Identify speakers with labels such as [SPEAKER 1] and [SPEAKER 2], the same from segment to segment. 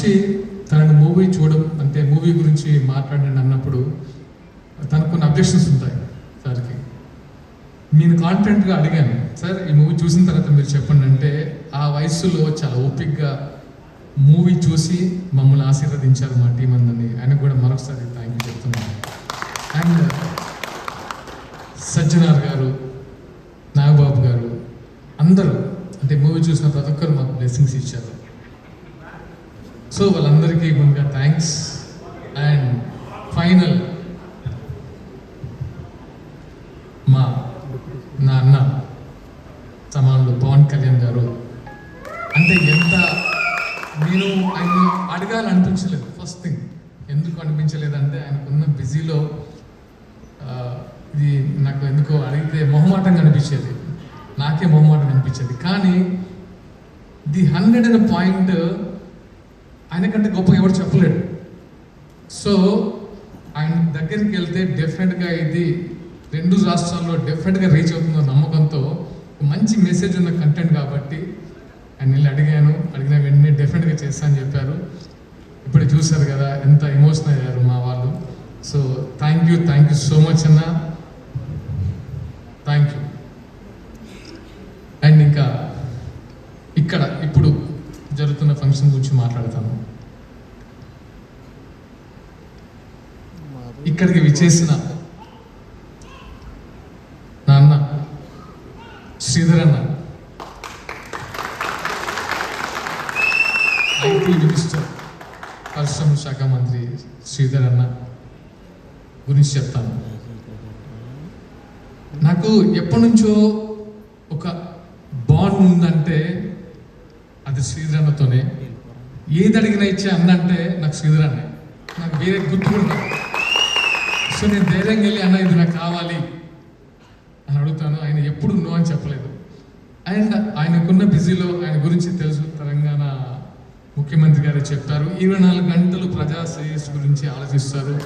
[SPEAKER 1] వచ్చి తనని మూవీ చూడడం అంటే మూవీ గురించి మాట్లాడండి అన్నప్పుడు తనకు కొన్ని అబ్జెక్షన్స్ ఉంటాయి సార్కి. నేను కాన్ఫిడెంట్గా అడిగాను సార్ ఈ మూవీ చూసిన తర్వాత మీరు చెప్పండి అంటే ఆ వయసులో చాలా ఓపిక్గా మూవీ చూసి మమ్మల్ని ఆశీర్వదించారు మా టీం అందరిని. ఆయనకు కూడా మరొకసారి థ్యాంక్ యూ చెప్తున్నాను. అండ్ సజ్జనార్ గారు నాగబాబు గారు అందరూ అంటే మూవీ చూసిన ప్రతి ఒక్కరు మాకు బ్లెస్సింగ్స్ ఇచ్చారు. సో వాళ్ళందరికీ ముందుగా థ్యాంక్స్ అండ్ ఫైనల్ మా నా అన్న సమానులు పవన్ కళ్యాణ్ గారు. అంటే ఎంత నేను ఆయన అడగాలనిపించలేదు ఫస్ట్ థింగ్ ఎందుకు అనిపించలేదంటే ఆయనకున్న బిజీలో ఇది నాకు ఎందుకో అడిగితే మొహమాటంగా అనిపించేది. నాకే మొహమాటం అనిపించేది. కానీ ది హండ్రెడ్ అండ్ పాయింట్ ఆయన కంటే గొప్పగా ఎవరు చెప్పలేడు సో ఆయన దగ్గరికి వెళ్తే డెఫినెట్గా ఇది రెండు రాష్ట్రాల్లో డెఫినెట్గా రీచ్ అవుతుందో నమ్మకంతో మంచి మెసేజ్ ఉన్న కంటెంట్ కాబట్టి ఆయన వెళ్ళి అడిగాను. అడిగిన వెంటనే డెఫినెట్గా చేస్తా అని చెప్పారు. ఇప్పుడు చూశారు కదా ఎంత ఎమోషనల్ అయ్యారు మా వాళ్ళు. So thank you thank you so much అన్న థ్యాంక్ యూ అండ్ ఇంకా ఇక్కడ ఇప్పుడు అంశం గురించి మాట్లాడతాను. ఇక్కడికి విచ్చేసిన నాన్న శ్రీధర్ అన్న ఐటీ మినిస్టర్ పరిశ్రమ శాఖ మంత్రి శ్రీధర్ అన్న గురించి చెప్తాను. నాకు ఎప్పటి నుంచో ఒక బాండ్ ఉందంటే అది శ్రీధర్ అన్నతోనే ఏది అడిగినా ఇచ్చే అన్న అంటే నాకు శ్రీధర్ నాకు వేరే గుర్తు సో నేను ధైర్యంగా వెళ్ళి అన్న ఇది నాకు కావాలి అని అడుగుతాను. ఆయన ఎప్పుడు నో అని చెప్పలేదు. అండ్ ఆయనకున్న బిజీలో ఆయన గురించి తెలుసు. తెలంగాణ ముఖ్యమంత్రి గారు చెప్పారు. ఇరవై నాలుగు గంటలు ప్రజా శ్రేయస్సు గురించి ఆలోచిస్తారు.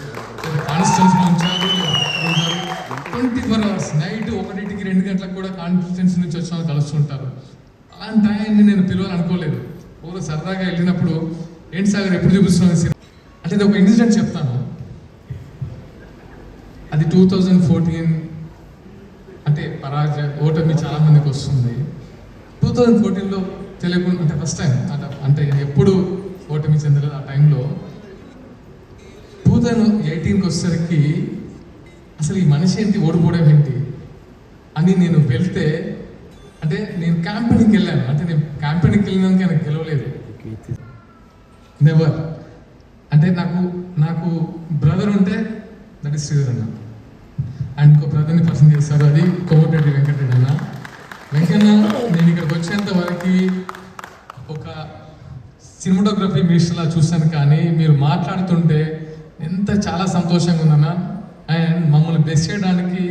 [SPEAKER 1] కాన్స్టిట్యూన్సీలో ఉంచారు ట్వంటీ ఫోర్ అవర్స్ నైట్ ఒకటింటికి రెండు గంటలకు కూడా కాన్స్టిట్యూన్సీ నుంచి వచ్చిన వాళ్ళు కలుస్తుంటారు. అలాంటి ఆయన్ని నేను పిలవాలనుకోలేదు. ఊరు సరదాగా వెళ్ళినప్పుడు ఏంటి సాగర్ ఎప్పుడు చూపిస్తున్నాను సినిమా? అంటే ఇది ఒక ఇన్సిడెంట్ చెప్తాను. అది టూ థౌజండ్ ఫోర్టీన్ అంటే పరాజయ ఓటమి చాలా మందికి వస్తుంది. టూ థౌజండ్ ఫోర్టీన్లో తెలియకుండా అంటే ఫస్ట్ టైం అంటే అంటే ఎప్పుడు ఓటమి చెందలేదు ఆ టైంలో. టూ థౌజండ్ ఎయిటీన్కి వచ్చేసరికి అసలు ఈ మనిషి ఏంటి ఓడిపోవడం ఏంటి అని నేను వెళ్తే అంటే నేను క్యాంపెయిన్కి వెళ్ళాను. అంటే నేను క్యాంపెయిన్కి వెళ్ళినాక నాకు గెలవలేదు. నెవర్ అంటే నాకు నాకు బ్రదర్ ఉంటే దట్ ఇస్ శ్రీధర్ అన్న. అండ్ ఇంకో బ్రదర్ని పర్సన్ చేస్తారు అది కోమటిరెడ్డి వెంకటరెడ్డి అన్న. వెంకన్న నేను ఇక్కడికి వచ్చేంత వరకు ఒక సినిమాటోగ్రఫీ మినిస్టర్లా చూశాను కానీ మీరు మాట్లాడుతుంటే ఎంత చాలా సంతోషంగా ఉందన్న. అండ్ మమ్మల్ని బ్లెస్ చేయడానికి